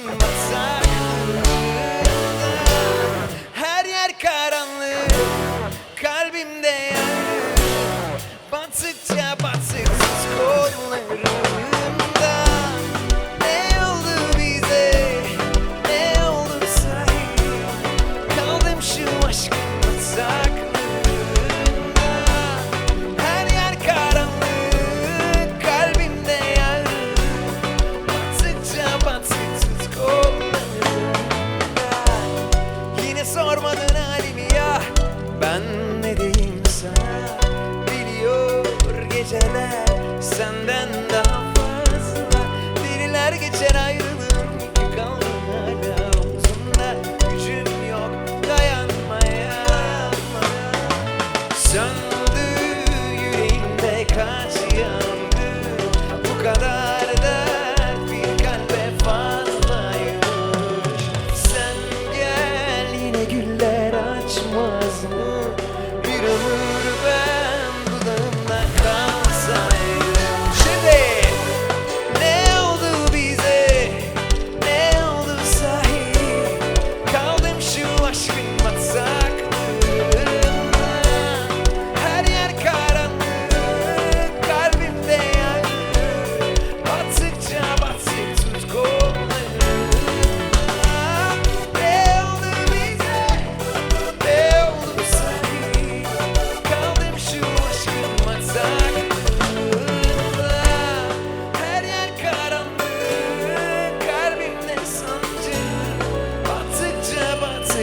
in my Her geçen ayrılığım iki kaldım hala omzumda Gücüm yok dayanmaya. Söndü yüreğimde kaç yandı Bu kadar dert bir kalbe fazlaymış Sen gel yine güller açma. my.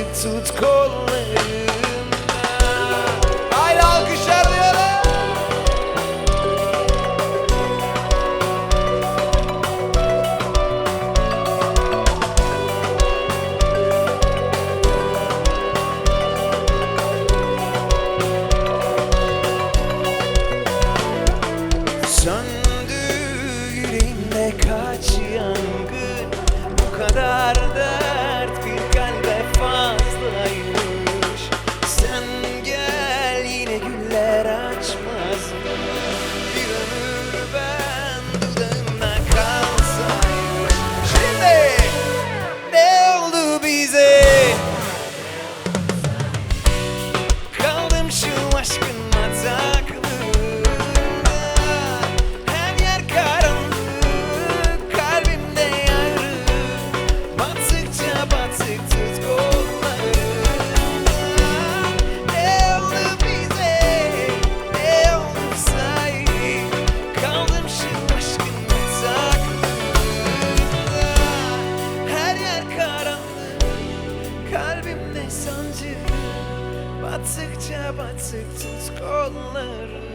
tooth calling. Kalbimde sancı. Battıkça battık tut kollarım.